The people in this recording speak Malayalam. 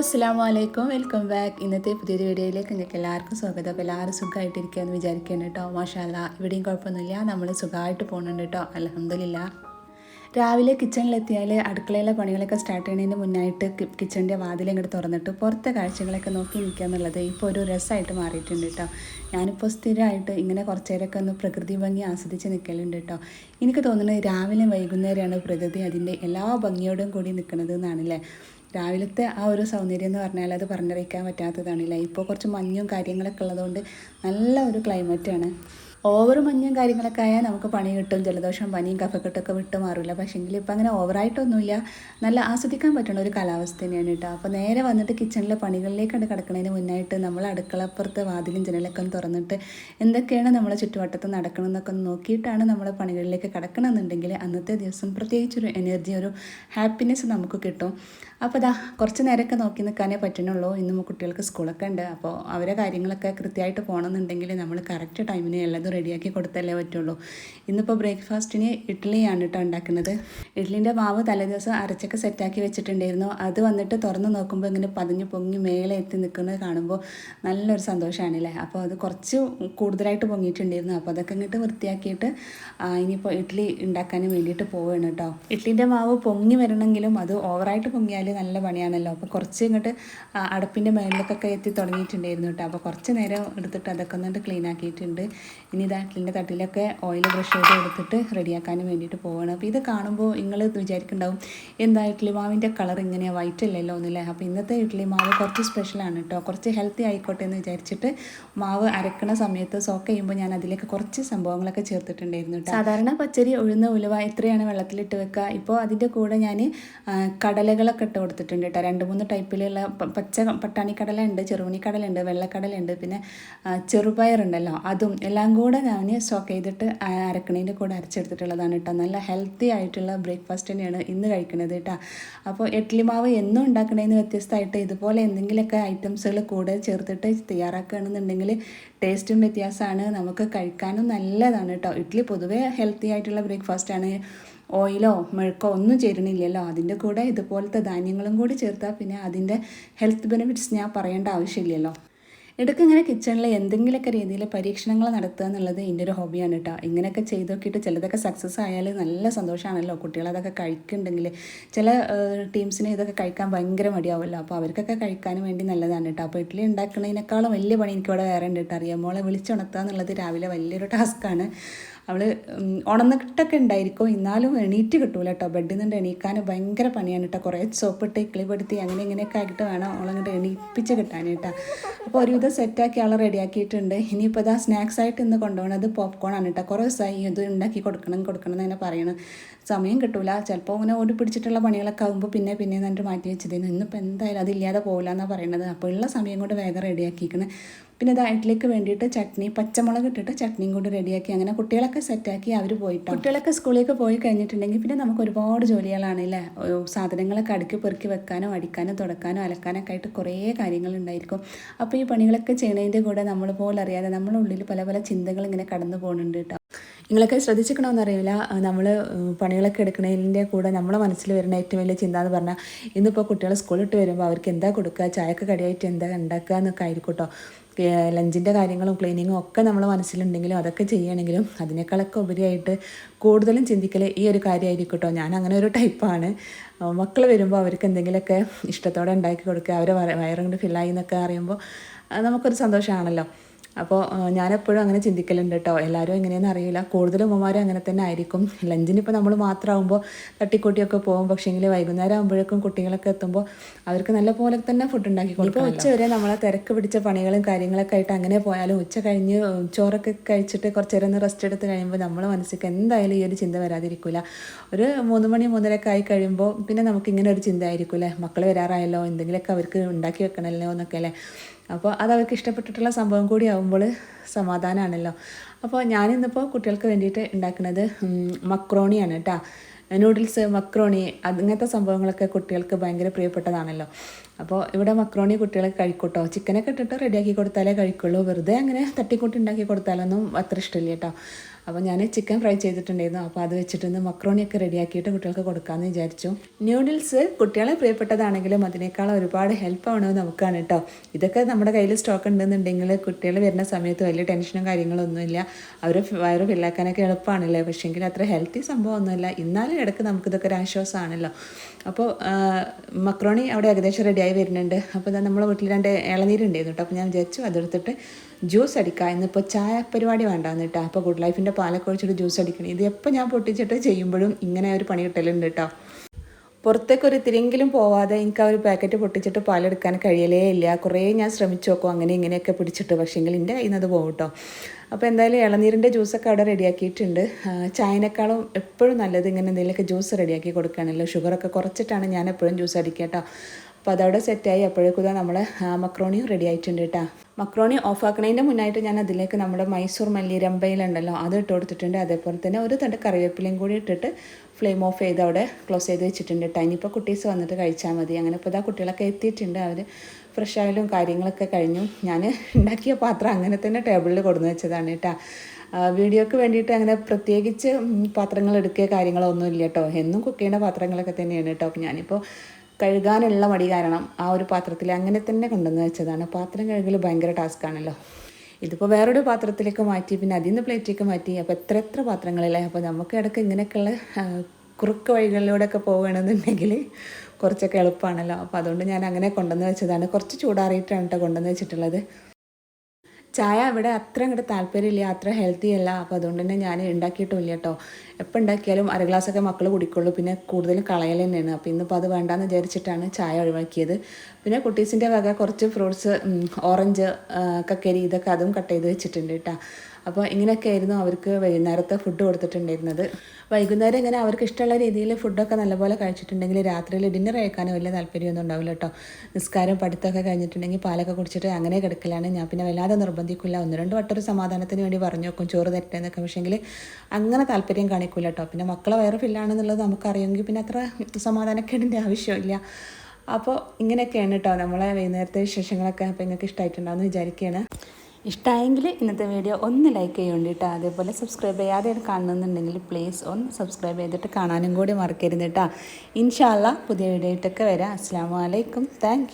അസ്സാം വലൈക്കും വെൽക്കം ബാക്ക്. ഇന്നത്തെ പുതിയൊരു വീഡിയോയിലേക്ക് നിങ്ങൾക്ക് എല്ലാവർക്കും സ്വാഗതം. അപ്പോൾ എല്ലാവരും സുഖമായിട്ടിരിക്കുകയെന്ന് വിചാരിക്കുന്നു കേട്ടോ. മാഷാല്ല ഇവിടെയും കുഴപ്പമൊന്നുമില്ല. നമ്മൾ സുഖമായിട്ട് പോകുന്നുണ്ട് കേട്ടോ. അലഹമില്ല രാവിലെ കിച്ചണിലെത്തിയാൽ അടുക്കളയിലെ പണികളൊക്കെ സ്റ്റാർട്ട് ചെയ്യുന്നതിന് മുന്നായിട്ട് കിച്ചണിന്റെ വാതിൽ ഇങ്ങോട്ട് തുറന്നിട്ട് പുറത്തെ കാഴ്ചകളൊക്കെ നോക്കി നിൽക്കുക എന്നുള്ളത് ഇപ്പോൾ ഒരു രസമായിട്ട് മാറിയിട്ടുണ്ട് കേട്ടോ. ഞാനിപ്പോൾ സ്ഥിരമായിട്ട് ഇങ്ങനെ കുറച്ച് നേരമൊക്കെ ഒന്ന് പ്രകൃതി ഭംഗി ആസ്വദിച്ച് നിൽക്കലുണ്ട് കേട്ടോ. എനിക്ക് തോന്നുന്നത് രാവിലെ വൈകുന്നേരമാണ് പ്രകൃതി അതിന്റെ എല്ലാ ഭംഗിയോടും കൂടി നിൽക്കുന്നത് എന്നാണല്ലേ രാവിലത്തെ ആ ഒരു സൗന്ദര്യം എന്ന് പറഞ്ഞാൽ അത് പറഞ്ഞറിയിക്കാൻ പറ്റാത്തതാണല്ലേ ഇപ്പോൾ കുറച്ച് മഞ്ഞും കാര്യങ്ങളൊക്കെ ഉള്ളതുകൊണ്ട് നല്ല ഒരു ക്ലൈമറ്റാണ് ഓവർ മഞ്ഞും കാര്യങ്ങളൊക്കെ ആയാൽ നമുക്ക് പണി കിട്ടും ജലദോഷം പനിയും കഫക്കെട്ടൊക്കെ വിട്ട് മാറില്ല പക്ഷേങ്കിൽ ഇപ്പം അങ്ങനെ ഓവറായിട്ടൊന്നുമില്ല നല്ല ആസ്വദിക്കാൻ പറ്റുന്ന ഒരു കാലാവസ്ഥ തന്നെയാണ് കേട്ടോ. അപ്പോൾ നേരെ വന്നിട്ട് കിച്ചണിലെ പണികളിലേക്കാണ് കിടക്കുന്നതിന് മുന്നായിട്ട് നമ്മൾ അടുക്കളപ്പുറത്ത് വാതിലും ജനലൊക്കെ തുറന്നിട്ട് എന്തൊക്കെയാണ് നമ്മളെ ചുറ്റുവട്ടത്ത് നടക്കണമെന്നൊക്കെ നോക്കിയിട്ടാണ് നമ്മളെ പണികളിലേക്ക് കിടക്കണമെന്നുണ്ടെങ്കിൽ അന്നത്തെ ദിവസം പ്രത്യേകിച്ചൊരു എനർജി ഒരു ഹാപ്പിനെസ് നമുക്ക് കിട്ടും. അപ്പോൾ ദാ കുറച്ച് നേരമൊക്കെ നോക്കി നിൽക്കാനേ പറ്റണുള്ളൂ ഇന്നും കുട്ടികൾക്ക് സ്കൂളൊക്കെ ഉണ്ട്. അപ്പോൾ അവരെ കാര്യങ്ങളൊക്കെ കൃത്യമായിട്ട് പോകണമെന്നുണ്ടെങ്കിൽ നമ്മൾ കറക്റ്റ് ടൈമിന് എല്ലാം റെഡിയാക്കി കൊടുത്തല്ലേ പറ്റുള്ളൂ. ഇന്നിപ്പോൾ ബ്രേക്ക്ഫാസ്റ്റിന് ഇഡ്ഡലിയാണ് കേട്ടോ ഉണ്ടാക്കുന്നത്. ഇഡ്ഡലിന്റെ മാവ് തലേദിവസം അരച്ചൊക്കെ സെറ്റാക്കി വെച്ചിട്ടുണ്ടായിരുന്നു. അത് വന്നിട്ട് തുറന്ന് നോക്കുമ്പോൾ ഇങ്ങനെ പതിഞ്ഞ് പൊങ്ങി മേലെ എത്തി നിൽക്കുന്നത് കാണുമ്പോൾ നല്ലൊരു സന്തോഷമാണല്ലേ അപ്പോൾ അത് കുറച്ച് കൂടുതലായിട്ട് പൊങ്ങിയിട്ടുണ്ടായിരുന്നു. അപ്പോൾ അതൊക്കെ ഇങ്ങോട്ട് വൃത്തിയാക്കിയിട്ട് ഇനിയിപ്പോൾ ഇഡ്ഡലി ഉണ്ടാക്കാൻ വേണ്ടിയിട്ട് പോവുകയാണ് കേട്ടോ ഇഡ്ഡലിന്റെ മാവ് പൊങ്ങി വരണമെങ്കിലും അത് ഓവറായിട്ട് പൊങ്ങിയാൽ നല്ല പണിയാണല്ലോ. അപ്പോൾ കുറച്ച് ഇങ്ങോട്ട് അടപ്പിന്റെ മേളിലേക്കൊക്കെ എത്തി തുടങ്ങിയിട്ടുണ്ടായിരുന്നു കേട്ടോ അപ്പോൾ കുറച്ച് നേരം എടുത്തിട്ട് അതൊക്കെ ഒന്നിട്ട് ക്ലീൻ ആക്കിയിട്ടുണ്ട് ഇനി ഇതാ ഇഡ്ഡലിന്റെ തട്ടിലൊക്കെ ഓയിൽ ബ്രഷ് ചെയ്ത് എടുത്തിട്ട് റെഡിയാക്കാനും വേണ്ടിയിട്ട് പോവുകയാണ് അപ്പോൾ ഇത് കാണുമ്പോൾ നിങ്ങൾ വിചാരിക്കുന്നുണ്ടാവും എന്താ ഇഡ്ഡലി മാവിന്റെ കളർ ഇങ്ങനെയാണ് വൈറ്റ് അല്ലല്ലോ ഒന്നില്ലേ? അപ്പോൾ ഇന്നത്തെ ഇഡ്ഡലി മാവ് കുറച്ച് സ്പെഷ്യലാണ് കേട്ടോ കുറച്ച് ഹെൽത്തി ആയിക്കോട്ടെ എന്ന് വിചാരിച്ചിട്ട് മാവ് അരക്കണ സമയത്ത് സോക്ക് ചെയ്യുമ്പോൾ ഞാൻ അതിലേക്ക് കുറച്ച് സംഭവങ്ങളൊക്കെ ചേർത്തിട്ടുണ്ടായിരുന്നു കേട്ടോ സാധാരണ പച്ചരി ഉഴുന്ന ഉലുവ ഇത്രയാണ് വെള്ളത്തിലിട്ട് വെക്കുക. ഇപ്പോൾ അതിന്റെ കൂടെ ഞാൻ കടലകളൊക്കെ ഇട്ട് കൊടുത്തിട്ടുണ്ട് കേട്ടോ രണ്ട് മൂന്ന് ടൈപ്പിലുള്ള പച്ച പട്ടാണി കടല ഉണ്ട് ചെറുമണി കടല ഉണ്ട് വെള്ളക്കടല ഉണ്ട് പിന്നെ ചെറുപയറുണ്ടല്ലോ അതും എല്ലാം കൂടെ ഞാൻ സ്റ്റോക്ക് ചെയ്തിട്ട് അരക്കണീന്റെ കൂടെ അരച്ചെടുത്തിട്ടുള്ളതാണ് കേട്ടോ നല്ല ഹെൽത്തി ആയിട്ടുള്ള ബ്രേക്ക്ഫാസ്റ്റ് തന്നെയാണ് ഇന്ന് കഴിക്കുന്നത് കേട്ടോ അപ്പോൾ ഇഡ്ഡലി മാവ് എന്നും ഉണ്ടാക്കണേന്ന് വ്യത്യസ്തമായിട്ട് ഇതുപോലെ എന്തെങ്കിലുമൊക്കെ ഐറ്റംസുകൾ കൂടെ ചേർത്തിട്ട് തയ്യാറാക്കുകയാണെന്നുണ്ടെങ്കിൽ ടേസ്റ്റും വ്യത്യാസമാണ്. നമുക്ക് കഴിക്കാനും നല്ലതാണ് കേട്ടോ ഇഡ്ഡലി പൊതുവേ ഹെൽത്തി ആയിട്ടുള്ള ബ്രേക്ക്ഫാസ്റ്റാണ് ഓയിലോ മെഴുക്കോ ഒന്നും ചേരണില്ലല്ലോ അതിന്റെ കൂടെ ഇതുപോലത്തെ ധാന്യങ്ങളും കൂടി ചേർത്താൽ പിന്നെ അതിന്റെ ഹെൽത്ത് ബെനിഫിറ്റ്സ് ഞാൻ പറയേണ്ട ആവശ്യമില്ലല്ലോ. ഇടയ്ക്ക് ഇങ്ങനെ കിച്ചണിൽ എന്തെങ്കിലുമൊക്കെ രീതിയിൽ പരീക്ഷണങ്ങൾ നടത്തുക എന്നുള്ളത് എന്റെ ഒരു ഹോബിയാണ് കേട്ടോ ഇങ്ങനെയൊക്കെ ചെയ്ത് നോക്കിയിട്ട് ചിലതൊക്കെ സക്സസ് ആയാൽ നല്ല സന്തോഷമാണല്ലോ കുട്ടികൾ അതൊക്കെ കഴിക്കുന്നുണ്ടെങ്കിൽ ചില ടീംസിന് ഇതൊക്കെ കഴിക്കാൻ ഭയങ്കര മടിയാവുമല്ലോ. അപ്പോൾ അവർക്കൊക്കെ കഴിക്കാൻ വേണ്ടി നല്ലതാണ് കേട്ടോ അപ്പോൾ ഇഡ്ഡലി ഉണ്ടാക്കുന്നതിനേക്കാളും വലിയ പണി എനിക്കിവിടെ വേറെ ഉണ്ട് കേട്ടോ അറിയാം. മോളെ വിളിച്ചുണർത്തുക എന്നുള്ളത് രാവിലെ വലിയൊരു ടാസ്ക്കാണ് അവൾ ഉണന്നിട്ടൊക്കെ ഉണ്ടായിരിക്കും. എന്നാലും എണീറ്റ് കിട്ടൂല കേട്ടോ ബെഡിൽ നിന്ന് എണീക്കാൻ ഭയങ്കര പണിയാണ് കേട്ടോ. കുറേ സോപ്പിട്ട് ഇക്കിളിപ്പെടുത്തി അങ്ങനെ ഇങ്ങനെയൊക്കെ ആയിട്ട് വേണം അവളങ്ങോട്ട് എണീപ്പിച്ച് കിട്ടാനായിട്ടാ. കേട്ടോ അപ്പോൾ ഒരുവിധം സെറ്റാക്കി അവളെ റെഡിയാക്കിയിട്ടുണ്ട് ഇനിയിപ്പോൾ ഇതാ സ്നാക്സ് ആയിട്ട് ഇന്ന് കൊണ്ടുപോകുന്നത് പോപ്കോൺ ആണ് കേട്ടോ. കുറേ ദിവസമായി ഇത് ഉണ്ടാക്കി കൊടുക്കണം കൊടുക്കണം എന്ന് തന്നെ പറയണം. സമയം കിട്ടൂല. ചിലപ്പോൾ ഇങ്ങനെ ഓടി പിടിച്ചിട്ടുള്ള പണികളൊക്കെ ആകുമ്പോൾ പിന്നെ പിന്നെ എന്നിട്ട് മാറ്റി വെച്ചതിന് ഇന്നിപ്പോൾ എന്തായാലും അതില്ലാതെ പോകില്ല എന്നാണ് പറയുന്നത് അപ്പോൾ ഉള്ള സമയം കൊണ്ട് വേഗം റെഡിയാക്കിയിരിക്കുന്നത് പിന്നെ ഡയറ്റിലേക്ക് വേണ്ടിയിട്ട് ചട്നി പച്ചമുളക് ഇട്ടിട്ട് ചട്നിയും കൊണ്ട് റെഡിയാക്കി അങ്ങനെ കുട്ടികളൊക്കെ സെറ്റാക്കി അവർ പോയിട്ട്. കുട്ടികളൊക്കെ സ്കൂളിലേക്ക് പോയി കഴിഞ്ഞിട്ടുണ്ടെങ്കിൽ പിന്നെ നമുക്ക് ഒരുപാട് ജോലികളാണ് അല്ലേ? ഓ, സാധനങ്ങളൊക്കെ അടുക്കി പെറുക്കി വെക്കാനോ അടിക്കാനോ തുടക്കാനോ അലക്കാനൊക്കെ ആയിട്ട് കുറേ കാര്യങ്ങളുണ്ടായിരിക്കും അപ്പോൾ ഈ പണികളൊക്കെ ചെയ്യണതിന്റെ കൂടെ നമ്മൾ പോലെ അറിയാതെ നമ്മുടെ ഉള്ളിൽ പല പല ചിന്തകൾ ഇങ്ങനെ കടന്നു പോകുന്നുണ്ട് കേട്ടോ നിങ്ങളൊക്കെ ശ്രദ്ധിച്ചിക്കണമെന്നറിയില്ല നമ്മൾ പണികളൊക്കെ എടുക്കുന്നതിന്റെ കൂടെ നമ്മുടെ മനസ്സിൽ വരുന്ന ഏറ്റവും വലിയ ചിന്ത എന്ന് പറഞ്ഞാൽ ഇന്നിപ്പോൾ കുട്ടികൾ സ്കൂളിട്ട് വരുമ്പോൾ അവർക്ക് എന്താ കൊടുക്കുക ചായക്ക് കടിയായിട്ട് എന്താ ഉണ്ടാക്കുക എന്നൊക്കെ ആയിരിക്കും ലഞ്ചിന്റെ കാര്യങ്ങളും ക്ലീനിങ്ങും ഒക്കെ നമ്മൾ മനസ്സിലുണ്ടെങ്കിലും അതൊക്കെ ചെയ്യണമെങ്കിലും അതിനേക്കാളൊക്കെ ഉപരിയായിട്ട് കൂടുതലും ചിന്തിക്കൽ ഈ ഒരു കാര്യമായിരിക്കും കേട്ടോ ഞാൻ അങ്ങനെ ഒരു ടൈപ്പാണ് മക്കൾ വരുമ്പോൾ അവർക്ക് എന്തെങ്കിലുമൊക്കെ ഇഷ്ടത്തോടെ ഉണ്ടാക്കി കൊടുക്കുക അവരെ വയറുകൊണ്ട് ഫില്ലായി എന്നൊക്കെ അറിയുമ്പോൾ നമുക്കൊരു സന്തോഷമാണല്ലോ അപ്പോൾ ഞാനെപ്പോഴും അങ്ങനെ ചിന്തിക്കലുണ്ട് കേട്ടോ എല്ലാവരും എങ്ങനെയെന്ന് അറിയില്ല. കൂടുതലും ഉമ്മമാരും അങ്ങനെ തന്നെ ആയിരിക്കും. ലഞ്ചിന് ഇപ്പോൾ നമ്മൾ മാത്രമാകുമ്പോൾ തട്ടിക്കൂട്ടിയൊക്കെ പോകും. പക്ഷേ പക്ഷേങ്കിൽ വൈകുന്നേരം ആകുമ്പോഴേക്കും കുട്ടികളൊക്കെ എത്തുമ്പോൾ അവർക്ക് നല്ല പോലെ തന്നെ ഫുഡ് ഉണ്ടാക്കി കൊടുക്കും ഉച്ച വരെ നമ്മളെ തിരക്ക് പിടിച്ച പണികളും കാര്യങ്ങളൊക്കെ ആയിട്ട് അങ്ങനെ പോയാലും ഉച്ച കഴിഞ്ഞ് ചോറൊക്കെ കഴിച്ചിട്ട് കുറച്ച് നേരം റെസ്റ്റ് എടുത്ത് കഴിയുമ്പോൾ നമ്മളെ മനസ്സിലേക്ക് എന്തായാലും ഈ ഒരു ചിന്ത വരാതിരിക്കില്ല ഒരു മൂന്ന് മണി മൂന്നരയൊക്കെ ആയി കഴിയുമ്പോൾ പിന്നെ നമുക്ക് ഇങ്ങനെ ഒരു ചിന്ത ആയിരിക്കും അല്ലേ മക്കൾ വരാറായല്ലോ? എന്തെങ്കിലുമൊക്കെ അവർക്ക് ഉണ്ടാക്കി വെക്കണമല്ലോ എന്നൊക്കെ അല്ലേ? അപ്പോൾ അത് അവർക്ക് ഇഷ്ടപ്പെട്ടിട്ടുള്ള സംഭവം കൂടി ആകുമ്പോൾ സമാധാനമാണല്ലോ അപ്പോൾ ഞാനിന്നിപ്പോൾ കുട്ടികൾക്ക് വേണ്ടിയിട്ട് ഉണ്ടാക്കുന്നത് മക്രോണിയാണ് കേട്ടോ നൂഡിൽസ് മക്രോണി അങ്ങനത്തെ സംഭവങ്ങളൊക്കെ കുട്ടികൾക്ക് ഭയങ്കര പ്രിയപ്പെട്ടതാണല്ലോ. അപ്പോൾ ഇവിടെ മക്രോണി കുട്ടികളെ കഴിക്കൂട്ടോ. ചിക്കനൊക്കെ ഇട്ടിട്ട് റെഡിയാക്കി കൊടുത്താലേ കഴിക്കുള്ളൂ. വെറുതെ അങ്ങനെ തട്ടിക്കൂട്ടി ഉണ്ടാക്കി കൊടുത്താലൊന്നും അത്ര ഇഷ്ടമില്ല കേട്ടോ. അപ്പോൾ ഞാൻ ചിക്കൻ ഫ്രൈ ചെയ്തിട്ടുണ്ടായിരുന്നു. അപ്പോൾ അത് വെച്ചിട്ടൊന്ന് മക്രോണിയൊക്കെ റെഡിയാക്കിയിട്ട് കുട്ടികൾക്ക് കൊടുക്കാമെന്ന് വിചാരിച്ചു. ന്യൂഡിൽസ് കുട്ടികളെ പ്രിയപ്പെട്ടതാണെങ്കിലും അതിനേക്കാൾ ഒരുപാട് ഹെൽപ്പ് ആവണത് നമുക്കാണ് കേട്ടോ. ഇതൊക്കെ നമ്മുടെ കയ്യിൽ സ്റ്റോക്ക് ഉണ്ടെന്നുണ്ടെങ്കിൽ കുട്ടികൾ വരുന്ന സമയത്ത് വലിയ ടെൻഷനും കാര്യങ്ങളൊന്നുമില്ല അവർ വയറ് ഫില്ലാക്കാനൊക്കെ എളുപ്പമാണല്ലേ പക്ഷേങ്കിൽ അത്ര ഹെൽത്തി സംഭവമൊന്നുമില്ല എന്നാലും ഇടയ്ക്ക് നമുക്കിതൊക്കെ ഒരു ആശ്വാസമാണല്ലോ. അപ്പോൾ മക്രോണി അവിടെ ഏകദേശം റെഡിയായി വരുന്നുണ്ട്. അപ്പോൾ ഇതാ നമ്മളെ വീട്ടിൽ രണ്ട് ഇളനീരുണ്ടായിരുന്നു കേട്ടോ അപ്പോൾ ഞാൻ വിചാരിച്ചു അതെടുത്തിട്ട് ജ്യൂസ് അടിക്കാം. ഇന്നിപ്പോൾ ചായ പരിപാടി വേണ്ടാന്ന് കേട്ടോ അപ്പോൾ ഗുഡ് ലൈഫിന്റെ പാലൊക്കെ ഒഴിച്ചിട്ട് ജ്യൂസ് അടിക്കണം. ഇത് എപ്പോൾ ഞാൻ പൊട്ടിച്ചിട്ട് ചെയ്യുമ്പോഴും ഇങ്ങനെ ഒരു പണി കിട്ടലുണ്ട് കേട്ടോ പുറത്തേക്ക് ഒരു ഇത്തിരിയെങ്കിലും പോവാതെ എനിക്ക് ആ ഒരു പാക്കറ്റ് പൊട്ടിച്ചിട്ട് പാലെടുക്കാൻ കഴിയലേ ഇല്ല. കുറേ ഞാൻ ശ്രമിച്ചു നോക്കും. അങ്ങനെ ഇങ്ങനെയൊക്കെ പിടിച്ചിട്ട്. പക്ഷേങ്കിൽ എന്റെ കയ്യിൽ നിന്ന് അത് പോകും കേട്ടോ അപ്പോൾ എന്തായാലും ഇളനീരിന്റെ ജ്യൂസൊക്കെ അവിടെ റെഡിയാക്കിയിട്ടുണ്ട് ചായനേക്കാളും എപ്പോഴും നല്ലത് ഇങ്ങനെ എന്തെങ്കിലുമൊക്കെ ജ്യൂസ് റെഡിയാക്കി കൊടുക്കുകയാണല്ലോ ഷുഗറൊക്കെ കുറച്ചിട്ടാണ് ഞാൻ എപ്പോഴും ജ്യൂസ് അടിക്കുക കേട്ടോ അപ്പോൾ അതവിടെ സെറ്റായി അപ്പോഴേക്കും നമ്മൾ മക്രോണിയും റെഡി ആയിട്ടുണ്ട് കേട്ടോ മക്രോണി ഓഫ് ആക്കണതിന്റെ മുന്നായിട്ട് ഞാൻ അതിലേക്ക് നമ്മുടെ മൈസൂർ മല്ലി രമ്പയിലുണ്ടല്ലോ അത് ഇട്ട് കൊടുത്തിട്ടുണ്ട്. അതേപോലെ തന്നെ ഒരു തണ്ട് കറിവേപ്പിലയും കൂടി ഇട്ടിട്ട് ഫ്ലെയിം ഓഫ് ചെയ്ത് അവിടെ ക്ലോസ് ചെയ്ത് വെച്ചിട്ടുണ്ട് കേട്ടോ ഇനിയിപ്പോൾ കുട്ടീസ് വന്നിട്ട് കഴിച്ചാൽ മതി. അങ്ങനെ ഇപ്പോൾ ഇതാ കുട്ടികളൊക്കെ എത്തിയിട്ടുണ്ട്. അവർ ഫ്രഷ് ആയാലും കാര്യങ്ങളൊക്കെ കഴിഞ്ഞു. ഞാൻ ഉണ്ടാക്കിയ പാത്രം അങ്ങനെ തന്നെ ടേബിളിൽ കൊടുന്ന് വെച്ചതാണ് കേട്ടോ വീഡിയോക്ക് വേണ്ടിയിട്ട് അങ്ങനെ പ്രത്യേകിച്ച് പാത്രങ്ങൾ എടുക്കുക കാര്യങ്ങളൊന്നും ഇല്ല കേട്ടോ എന്നും കുക്ക് ചെയ്യുന്ന പാത്രങ്ങളൊക്കെ തന്നെയാണ് കേട്ടോ അപ്പോൾ ഞാനിപ്പോൾ കഴുകാനുള്ള മടി കാരണം ആ ഒരു പാത്രത്തിൽ അങ്ങനെ തന്നെ കൊണ്ടുവന്ന് വെച്ചതാണ്. പാത്രം കഴുകൽ ഭയങ്കര ടാസ്ക് ആണല്ലോ. ഇതിപ്പോൾ വേറൊരു പാത്രത്തിലേക്ക് മാറ്റി പിന്നെ അതിൽ നിന്ന് പ്ലേറ്റിലേക്ക് മാറ്റി അപ്പോൾ എത്ര എത്ര പാത്രങ്ങളല്ലേ അപ്പോൾ നമുക്ക് ഇടയ്ക്ക് ഇങ്ങനെയൊക്കെയുള്ള കുറുക്ക് വഴികളിലൂടെയൊക്കെ പോവുകയാണെന്നുണ്ടെങ്കിൽ കുറച്ചൊക്കെ എളുപ്പമാണല്ലോ അപ്പോൾ അതുകൊണ്ട് ഞാൻ അങ്ങനെ കൊണ്ടുവന്ന് വെച്ചതാണ്. കുറച്ച് ചൂടാറിയിട്ടാണ് കേട്ടോ കൊണ്ടുവന്ന് വെച്ചിട്ടുള്ളത്. ചായ ഇവിടെ അത്ര അങ്ങോട്ട് താല്പര്യമില്ല അത്ര ഹെൽത്തി അല്ല. അപ്പോൾ അതുകൊണ്ട് തന്നെ ഞാൻ ഉണ്ടാക്കിയിട്ടില്ല കേട്ടോ എപ്പോൾ ഉണ്ടാക്കിയാലും അര ഗ്ലാസ്സൊക്കെ മക്കൾ കുടിക്കുള്ളൂ. പിന്നെ കൂടുതലും കളയൽ തന്നെയാണ്. അപ്പോൾ ഇന്നിപ്പോൾ അത് വേണ്ടാന്ന് വിചാരിച്ചിട്ടാണ് ചായ ഒഴിവാക്കിയത്. പിന്നെ കുട്ടീസിന്റെ വക കുറച്ച് ഫ്രൂട്ട്സ് ഓറഞ്ച് കക്കരി ഇതൊക്കെ അതും കട്ട് ചെയ്ത് വെച്ചിട്ടുണ്ട് കേട്ടോ അപ്പോൾ ഇങ്ങനെയൊക്കെ ആയിരുന്നു അവർക്ക് വൈകുന്നേരത്തെ ഫുഡ് കൊടുത്തിട്ടുണ്ടായിരുന്നത്. വൈകുന്നേരം ഇങ്ങനെ അവർക്ക് ഇഷ്ടമുള്ള രീതിയിൽ ഫുഡൊക്കെ നല്ലപോലെ കഴിച്ചിട്ടുണ്ടെങ്കിൽ രാത്രിയിൽ ഡിന്നർ കഴിക്കാനും വലിയ താല്പര്യമൊന്നും ഉണ്ടാവില്ല കേട്ടോ. നിസ്കാരം പഠിത്തമൊക്കെ കഴിഞ്ഞിട്ടുണ്ടെങ്കിൽ പാലൊക്കെ കുടിച്ചിട്ട് അങ്ങനെ കിടക്കലാണ്. ഞാൻ പിന്നെ വല്ലാതെ നിർബന്ധിക്കില്ല ഒന്ന് രണ്ട് വട്ടം ഒരു സമാധാനത്തിന് വേണ്ടി പറഞ്ഞു നോക്കും ചോറ് തരട്ടെ എന്നൊക്കെ പക്ഷേങ്കിൽ അങ്ങനെ താല്പര്യം കാണിക്കില്ല കേട്ടോ. പിന്നെ മക്കളെ വയറ് ഫില്ലാണെന്നുള്ളത് നമുക്കറിയുമെങ്കിൽ പിന്നെ അത്ര സമാധാനക്കേടിന്റെ ആവശ്യമില്ല. അപ്പോൾ ഇങ്ങനെയൊക്കെയാണ് കേട്ടോ നമ്മളെ വൈകുന്നേരത്തെ വിശേഷങ്ങളൊക്കെ. അപ്പോൾ നിങ്ങൾക്ക് ഇഷ്ടമായിട്ടുണ്ടാവുമെന്ന് വിചാരിക്കുകയാണ്. ഇഷ്ടമായെങ്കിൽ ഇന്നത്തെ വീഡിയോ ഒന്ന് ലൈക്ക് ചെയ്യുന്നുണ്ട് അതേപോലെ സബ്സ്ക്രൈബ് ചെയ്യാതെ കാണുന്നുണ്ടെങ്കിൽ പ്ലീസ് ഒന്ന് സബ്സ്ക്രൈബ് ചെയ്തിട്ട് കാണാനും കൂടി മറക്കരുത് കേട്ടോ ഇൻഷാല്ല പുതിയ വീഡിയോ ഇട്ടൊക്കെ വരാം. അസ്സാം വലൈക്കും താങ്ക്